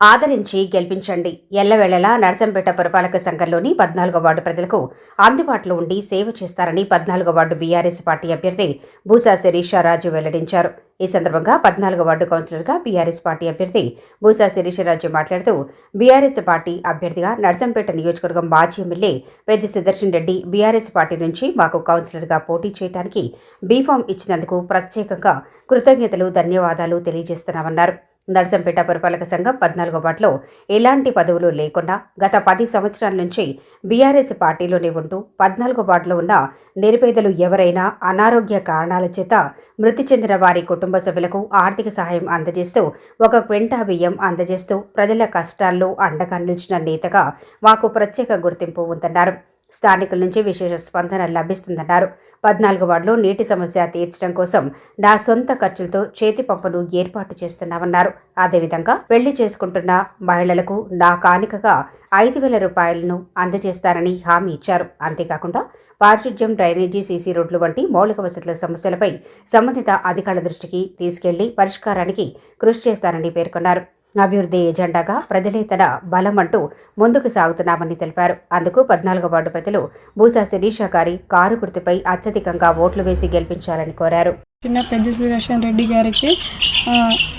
ఆదరించి గెలిపించండి. ఎల్లవేళలా నర్సంపేట పురపాలక సంఘంలోని పద్నాలుగో వార్డు ప్రజలకు అందుబాటులో ఉండి సేవ చేస్తారని పద్నాలుగో వార్డు బీఆర్ఎస్ పార్టీ అభ్యర్థి బూసా శిరీషారాజు వెల్లడించారు. ఈ సందర్భంగా పద్నాలుగో వార్డు కౌన్సిలర్గా బీఆర్ఎస్ పార్టీ అభ్యర్థి బూసా శిరీషరాజు మాట్లాడుతూ బీఆర్ఎస్ పార్టీ అభ్యర్థిగా నర్సంపేట నియోజకవర్గం మాజీ MLA Peddi Sudarshan Reddy BRS party నుంచి మాకు కౌన్సిలర్గా పోటీ చేయడానికి బీఫామ్ ఇచ్చినందుకు ప్రత్యేకంగా కృతజ్ఞతలు ధన్యవాదాలు తెలియజేస్తున్నామన్నారు. నర్సంపేట పురపాలక సంఘం పద్నాలుగో వార్డులో ఎలాంటి పదవులు లేకుండా గత పది సంవత్సరాల నుంచి బీఆర్ఎస్ పార్టీలోనే ఉంటూ పద్నాలుగో వార్డులో ఉన్న నిరుపేదలు ఎవరైనా అనారోగ్య కారణాల చేత మృతి చెందిన వారి కుటుంబ సభ్యులకు ఆర్థిక సహాయం అందజేస్తూ ఒక క్వింటా బియ్యం అందజేస్తూ ప్రజల కష్టాల్లో అండగా నిలిచిన నేతగా మాకు ప్రత్యేక గుర్తింపు ఉందన్నారు. స్థానికుల నుంచి విశేష స్పందన లభిస్తుందన్నారు. పద్నాలుగు వార్డులో నీటి సమస్య తీర్చడం కోసం నా సొంత ఖర్చులతో చేతి పంపును ఏర్పాటు చేస్తున్నామన్నారు. అదేవిధంగా పెళ్ళి చేసుకుంటున్న మహిళలకు నా కానుకగా ఐదు వేల రూపాయలను అందజేస్తానని హామీ ఇచ్చారు. అంతేకాకుండా పారిశుద్ధ్యం డ్రైనేజీ సీసీ రోడ్లు వంటి మౌలిక వసతుల సమస్యలపై సంబంధిత అధికారుల దృష్టికి తీసుకెళ్ళి పరిష్కారానికి కృషి చేస్తానని పేర్కొన్నారు. అభివృద్ధి ఎజెండాగా ప్రజలే తన బలం అంటూ ముందుకు సాగుతున్నామని తెలిపారు. అందుకు పద్నాలుగో వార్డు ప్రజలు బూసా శిరీష గారి కారు గుర్తుపై అత్యధికంగా ఓట్లు వేసి గెలిపించాలని కోరారు. చిన్న పెద్ద సుదర్శన్ రెడ్డి గారికి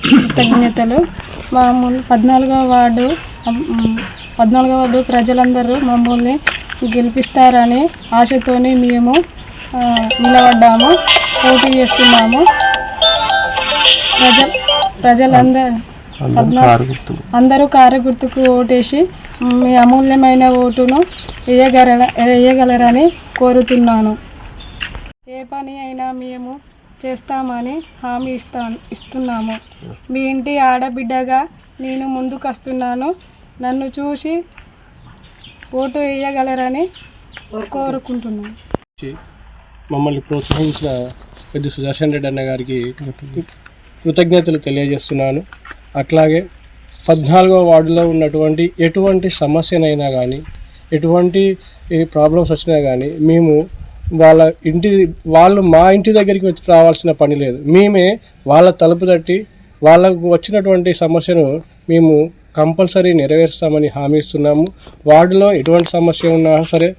కృతజ్ఞతలు. మామూలు పద్నాలుగో పద్నాలుగవ వార్డు పద్నాలుగో పద్నాలుగవ వార్డు ప్రజలందరూ మమ్మల్ని గెలిపిస్తారని ఆశతోనే మేము నిలబడ్డాము పోటీ చేస్తున్నాము. ప్రజ ప్రజలందరూ అందరూ కారు గుర్తుకు ఓటేసి మీ అమూల్యమైన ఓటును వేయగల వేయగలరని కోరుతున్నాను. ఏ పని అయినా మేము చేస్తామని హామీ ఇస్తా ఇస్తున్నాము. మీ ఇంటి ఆడబిడ్డగా నేను ముందుకు వస్తున్నాను నన్ను చూసి ఓటు వేయగలరని కోరుకుంటున్నాను. మమ్మల్ని ప్రోత్సహించిన పెద్ద సుదర్శన్ రెడ్డి అన్న గారికి కృతజ్ఞతలు తెలియజేస్తున్నాను. అట్లాగే పద్నాలుగవ వార్డులో ఉన్నటువంటి ఎటువంటి సమస్యనైనా కానీ ఎటువంటి ప్రాబ్లమ్స్ వచ్చినా కానీ మేము వాళ్ళ ఇంటి వాళ్ళు మా ఇంటి దగ్గరికి వచ్చి రావాల్సిన పని లేదు. మేమే వాళ్ళ తలుపు తట్టి వాళ్ళకు వచ్చినటువంటి సమస్యను మేము కంపల్సరీ నెరవేరుస్తామని హామీ ఇస్తున్నాము. వార్డులో ఎటువంటి సమస్య ఉన్నా సరే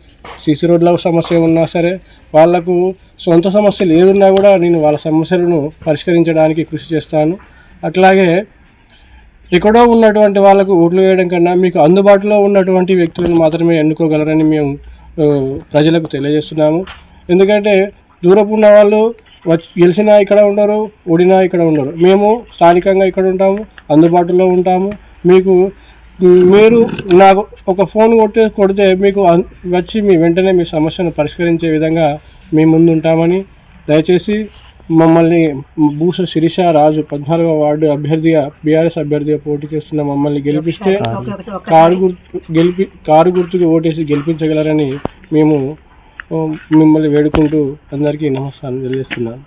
సీసీ రోడ్ల సమస్య ఉన్నా సరే వాళ్ళకు సొంత సమస్యలు ఏదున్నా కూడా నేను వాళ్ళ సమస్యలను పరిష్కరించడానికి కృషి చేస్తాను. అట్లాగే ఎక్కడో ఉన్నటువంటి వాళ్ళకు ఓట్లు వేయడం కన్నా మీకు అందుబాటులో ఉన్నటువంటి వ్యక్తులను మాత్రమే ఎన్నుకోగలరని మేము ప్రజలకు తెలియజేస్తున్నాము. ఎందుకంటే దూరపు ఉన్న వాళ్ళు వచ్చి గెలిచినా ఇక్కడ ఉండరు ఓడినా ఇక్కడ ఉండరు. మేము స్థానికంగా ఇక్కడ ఉంటాము అందుబాటులో ఉంటాము. మీకు మీరు నాకు ఒక ఫోన్ కొట్టి కొడితే మీకు వచ్చి మీ వెంటనే మీ సమస్యను పరిష్కరించే విధంగా మీ ముందు ఉంటామని దయచేసి మమ్మల్ని భూస శిరీష రాజు పద్నాలుగవ వార్డు అభ్యర్థిగా బీఆర్ఎస్ అభ్యర్థిగా పోటీ చేస్తున్న మమ్మల్ని గెలిపిస్తే కారు గుర్తు గెలిపి కారు గుర్తుకు ఓటేసి గెలిపించగలరని మేము మిమ్మల్ని వేడుకుంటూ అందరికీ నమస్కారం తెలియజేస్తున్నాను.